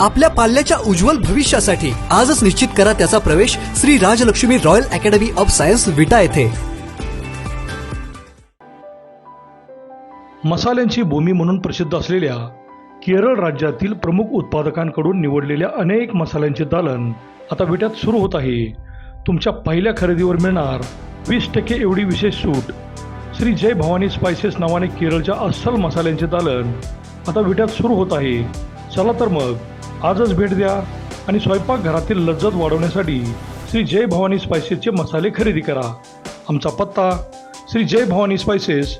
आपल्या पाल्याच्या उज्ज्वल भविष्यासाठी आजच निश्चित करा त्याचा प्रवेश Shri Rajlakshmi royal academy of science Vita येथे. मसाल्यांची भूमी म्हणून प्रसिद्ध असलेल्या केरळ राज्यातील प्रमुख उत्पादकांकडून निवडलेल्या अनेक मसाल्यांचे दालन आता विट्यात सुरू होत आहे. तुमच्या पहिल्या खरेदीवर मिळणार वीस टक्के एवढी विशेष सूट. श्री जय भवानी स्पायसेस नावाने केरळच्या अस्सल मसाल्यांचे दालन आता विट्यात सुरू होत आहे. चला तर मग आजच भेट द्या आणि स्वयंपाकघरातील लज्जत वाढवण्यासाठी श्री जय भवानी स्पायसेसचे मसाले खरेदी करा. आमचा पत्ता श्री जय भवानी स्पायसेस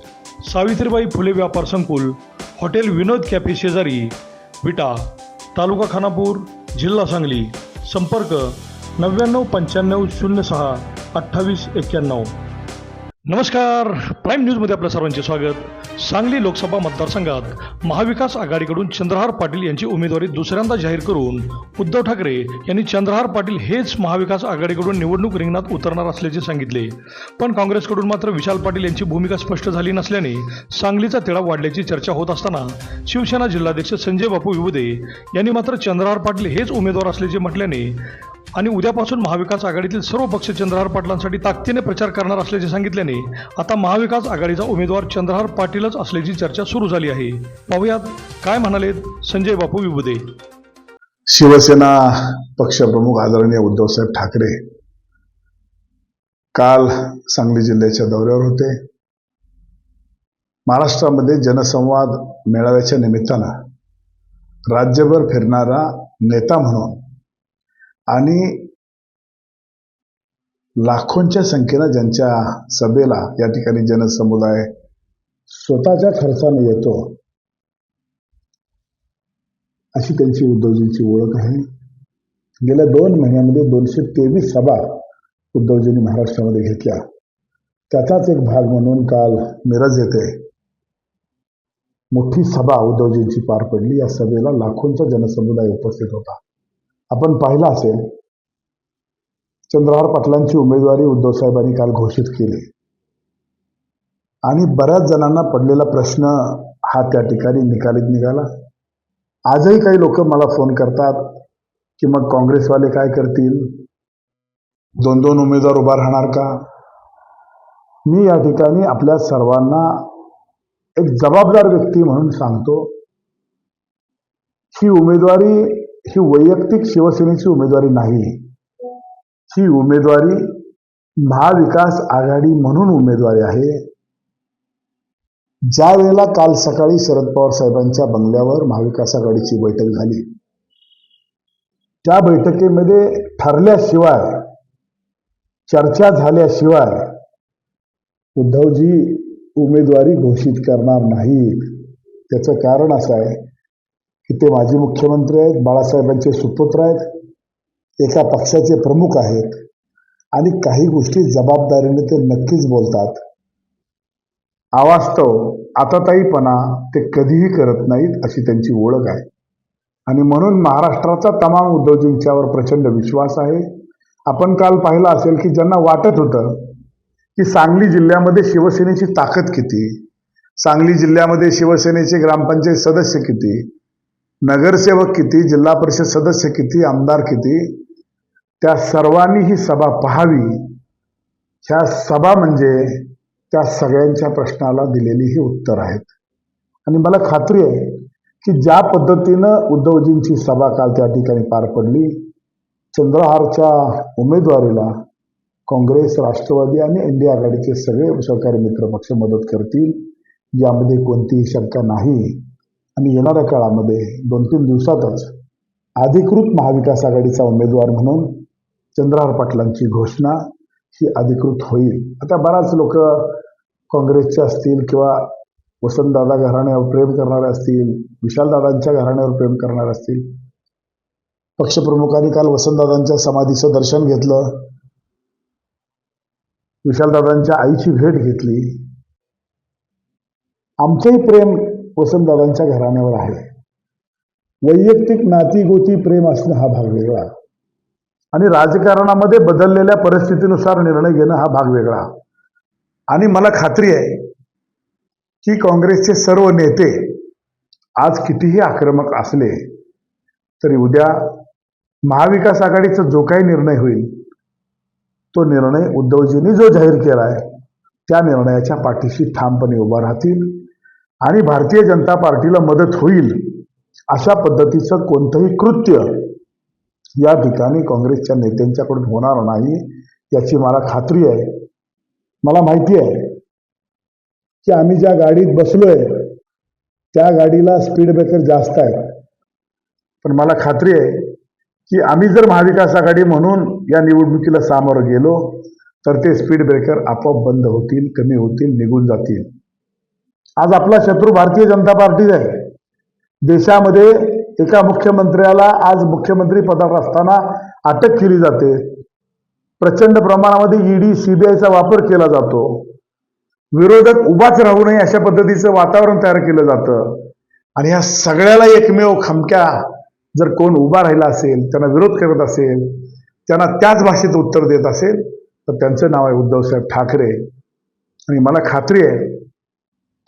सावित्रीबाई फुले व्यापार संकुल हॉटेल विनोद कॅफे शेजारी विटा तालुका खानापूर जिल्हा सांगली. संपर्क नव्याण्णव पंच्याण्णव शून्य सहा अठ्ठावीस एक्क्याण्णव. नमस्कार. प्राईम न्यूजमध्ये आपल्या सर्वांचे स्वागत. सांगली लोकसभा मतदारसंघात महाविकास आघाडीकडून चंद्रहार पाटील यांची उमेदवारी दुसऱ्यांदा जाहीर करून उद्धव ठाकरे यांनी चंद्रहार पाटील हेच महाविकास आघाडीकडून निवडणूक रिंगणात उतरणार असल्याचे सांगितले. पण काँग्रेसकडून मात्र विशाल पाटील यांची भूमिका स्पष्ट झाली नसल्याने सांगलीचा तिढा वाढल्याची चर्चा होत असताना शिवसेना जिल्हाध्यक्ष संजय बापू विबुदे यांनी मात्र चंद्रहार पाटील हेच उमेदवार असल्याचे म्हटल्याने आणि उद्यापासून महाविकास आघाडीतील सर्व पक्ष चंद्रहार पाटलांसाठी ताकदीने प्रचार करणार असल्याचे सांगितल्याने आता महाविकास आघाडीचा उमेदवार चंद्रहार पाटीलच असल्याची चर्चा सुरू झाली आहे. पाहुयात काय म्हणाले संजय बापू विबुदे. शिवसेना पक्षप्रमुख आदरणीय उद्धवसाहेब ठाकरे काल सांगली जिल्ह्याच्या दौऱ्यावर होते. महाराष्ट्रामध्ये जनसंवाद मेळाव्याच्या निमित्तानं राज्यभर फिरणारा नेता म्हणून आणि लाखोंच्या संख्येनं ज्यांच्या सभेला या ठिकाणी जनसमुदाय स्वतःच्या खर्चाने येतो अशी त्यांची उद्धवजींची ओळख आहे. गेल्या दोन महिन्यामध्ये दोनशे तेवीस सभा उद्धवजींनी महाराष्ट्रामध्ये घेतल्या. त्याचाच एक भाग म्हणून काल मिरज येथे मोठी सभा उद्धवजींची पार पडली. या सभेला लाखोंचा जनसमुदाय उपस्थित होता. आपण पाहिलं असेल चंद्रहार पाटलांची उमेदवारी उद्धव साहेबांनी काल घोषित केली. आणि बऱ्याच जणांना पडलेला प्रश्न हा त्या ठिकाणी निकालीत निघाला. आजही काही लोक मला फोन करतात की मग काँग्रेसवाले काय करतील? दोन दोन उमेदवार उभा राहणार का? मी या ठिकाणी आपल्या सर्वांना एक जबाबदार व्यक्ती म्हणून सांगतो ही उमेदवारी ही वैयक्तिक शिवसेनेची उमेदवारी नाही. ही उमेदवारी महाविकास आघाडी म्हणून उमेदवारी आहे. ज्या वेळेला काल सकाळी शरद पवार साहेबांच्या बंगल्यावर महाविकास आघाडीची बैठक झाली त्या बैठकीमध्ये ठरल्याशिवाय चर्चा झाल्याशिवाय उद्धवजी उमेदवारी घोषित करणार नाहीत. त्याचं कारण असं आहे की ते माजी मुख्यमंत्री आहेत बाळासाहेबांचे सुपुत्र आहेत एका पक्षाचे प्रमुख आहेत. आणि काही गोष्टी जबाबदारीने ते नक्कीच बोलतात. अवास्तव आताताईपणा ते कधीही करत नाहीत अशी त्यांची ओळख आहे. आणि म्हणून महाराष्ट्राचा तमाम उद्योजींच्यावर प्रचंड विश्वास आहे. आपण काल पाहिलं असेल की ज्यांना वाटत होतं की सांगली जिल्ह्यामध्ये शिवसेनेची ताकद किती सांगली जिल्ह्यामध्ये शिवसेनेचे ग्रामपंचायत सदस्य किती नगरसेवक किती जिल्हा परिषद सदस्य किती आमदार किती त्या सर्वांनी ही सभा पाहावी. ह्या सभा म्हणजे त्या सगळ्यांच्या प्रश्नाला दिलेली ही उत्तर आहेत. आणि मला खात्री आहे की ज्या पद्धतीनं उद्धवजींची सभा काल त्या ठिकाणी पार पडली चंद्रहारच्या उमेदवारीला काँग्रेस राष्ट्रवादी आणि इंडिया आघाडीचे सगळे सहकारी मित्रपक्ष मदत करतील यामध्ये कोणतीही शंका नाही. आणि येणाऱ्या काळामध्ये दोन तीन दिवसातच अधिकृत महाविकास आघाडीचा उमेदवार म्हणून चंद्रहार पाटलांची घोषणा ही अधिकृत होईल. आता बराच लोक काँग्रेसचे असतील किंवा वसंतदादा घराण्यावर प्रेम करणारे असतील विशालदादांच्या घराण्यावर प्रेम करणारे असतील. पक्षप्रमुखांनी काल वसंतदादांच्या समाधीचं दर्शन घेतलं. विशालदादांच्या आईची भेट घेतली. आमचंही प्रेम वसंतदादांच्या घराण्यावर आहे. वैयक्तिक नाती गोती प्रेम असणं हा भाग वेगळा. आणि राजकारणामध्ये बदललेल्या परिस्थितीनुसार निर्णय घेणं हा भाग वेगळा. आणि मला खात्री आहे की काँग्रेसचे सर्व नेते आज कितीही आक्रमक असले तरी उद्या महाविकास आघाडीचा जो काही निर्णय होईल तो निर्णय उद्धवजींनी जो जाहीर केला आहे त्या निर्णयाच्या पाठीशी ठामपणे उभा राहतील. आणि भारतीय जनता पार्टीला मदत होईल अशा पद्धतीचं कोणतंही कृत्य या ठिकाणी काँग्रेसच्या नेत्यांच्याकडून होणार नाही याची मला खात्री आहे. मला माहिती आहे की आम्ही ज्या गाडीत बसलोय त्या गाडीला स्पीड ब्रेकर जास्त आहे पण मला खात्री आहे की आम्ही जर महाविकास आघाडी म्हणून या निवडणुकीला सामोरं गेलो तर ते स्पीड ब्रेकर आपोआप बंद होतील कमी होतील निघून जातील. आज आपला शत्रू भारतीय जनता पार्टीच आहे. देशामध्ये एका मुख्यमंत्र्याला आज मुख्यमंत्री पदावर असताना अटक केली जाते. प्रचंड प्रमाणामध्ये ईडी सीबीआयचा वापर केला जातो. विरोधक उभाच राहू नये अशा पद्धतीचं वातावरण तयार केलं जातं. आणि या सगळ्याला एकमेव खमक्या जर कोण उभा राहिला असेल त्यांना विरोध करत असेल त्यांना त्याच भाषेत उत्तर देत असेल तर त्यांचं नाव आहे उद्धवसाहेब ठाकरे. आणि मला खात्री आहे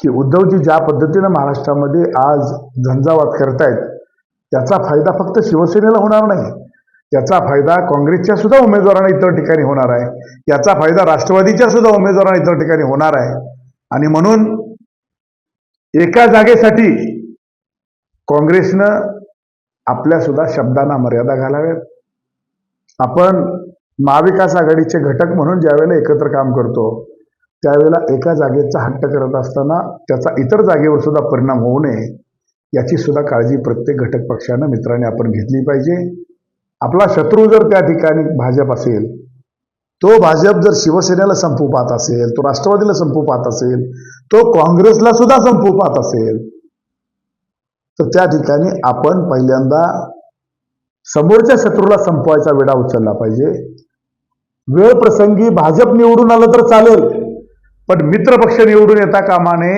की उद्धवजी ज्या पद्धतीनं महाराष्ट्रामध्ये आज झंझावात करतायत त्याचा फायदा फक्त शिवसेनेला होणार नाही. याचा फायदा काँग्रेसच्या सुद्धा उमेदवारांना इतर ठिकाणी होणार आहे. याचा फायदा राष्ट्रवादीच्या सुद्धा उमेदवारांना इतर ठिकाणी होणार आहे. आणि म्हणून एका जागेसाठी काँग्रेसनं आपल्या सुद्धा शब्दांना मर्यादा घालाव्यात. आपण महाविकास आघाडीचे घटक म्हणून ज्यावेळेला एकत्र काम करतो त्यावेळेला एका जागेचा हट्ट करत असताना त्याचा इतर जागेवर सुद्धा परिणाम होऊ नये याची सुद्धा काळजी प्रत्येक घटक पक्षानं मित्राने आपण घेतली पाहिजे. आपला शत्रू जर त्या ठिकाणी भाजप असेल तो भाजप जर शिवसेनेला संपू पाहत असेल तो राष्ट्रवादीला संपू पाहत असेल तो काँग्रेसला सुद्धा संपू पाहत असेल तर त्या ठिकाणी आपण पहिल्यांदा समोरच्या शत्रूला संपवायचा वेढा उचलला पाहिजे. वेळ प्रसंगी भाजप निवडून आलं तर चालेल. पण मित्रपक्ष निवडून येता कामाने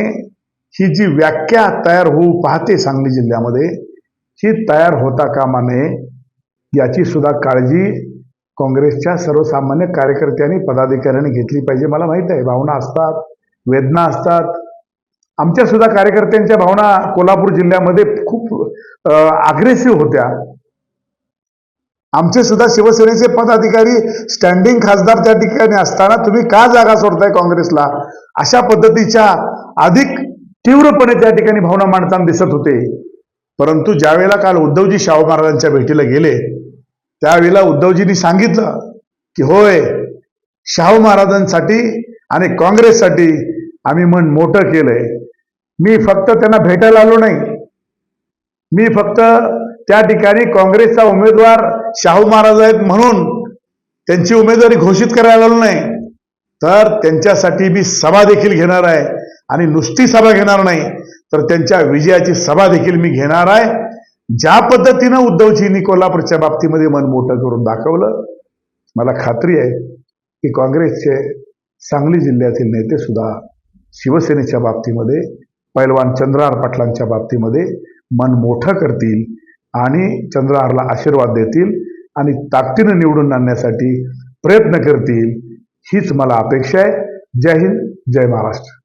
ही जी व्याख्या तयार होऊ पाहते सांगली जिल्ह्यामध्ये ही तयार होता कामा नये याची सुद्धा काळजी काँग्रेसच्या सर्वसामान्य कार्यकर्त्यांनी पदाधिकाऱ्यांनी घेतली पाहिजे. मला माहीत आहे भावना असतात वेदना असतात. आमच्या सुद्धा कार्यकर्त्यांच्या भावना कोल्हापूर जिल्ह्यामध्ये खूप अग्रेसिव्ह होत्या. आमचे सुद्धा शिवसेनेचे पदाधिकारी स्टँडिंग खासदार त्या ठिकाणी असताना तुम्ही का जागा सोडताय काँग्रेसला? अशा पद्धतीच्या अधिक तीव्रपणे त्या ठिकाणी भावना मांडताना दिसत होते. परंतु ज्यावेळेला काल उद्धवजी शाहू महाराजांच्या भेटीला गेले त्यावेळेला उद्धवजींनी सांगितलं की होय शाहू महाराजांसाठी आणि काँग्रेससाठी आम्ही मन मोठं केलंय. मी फक्त त्यांना भेटायला आलो नाही. मी फक्त त्या ठिकाणी काँग्रेसचा उमेदवार शाहू महाराज आहेत म्हणून त्यांची उमेदवारी घोषित करायला आलो नाही. तर त्यांच्यासाठी मी सभा देखील घेणार आहे. आणि नुसती सभा घेणार नाही तर त्यांच्या विजयाची सभा देखील मी घेणार आहे. ज्या पद्धतीनं उद्धवजींनी कोल्हापूरच्या बाबतीमध्ये मन मोठं करून दाखवलं मला खात्री आहे की काँग्रेसचे सांगली जिल्ह्यातील नेते सुद्धा शिवसेनेच्या बाबतीमध्ये पैलवान चंद्रार पाटलांच्या बाबतीमध्ये मन मोठं करतील. आणि चंद्रहारला आशीर्वाद देतील आणि ताकदीनं निवडून आणण्यासाठी प्रयत्न करतील हीच मला अपेक्षा आहे. जय हिंद जय महाराष्ट्र.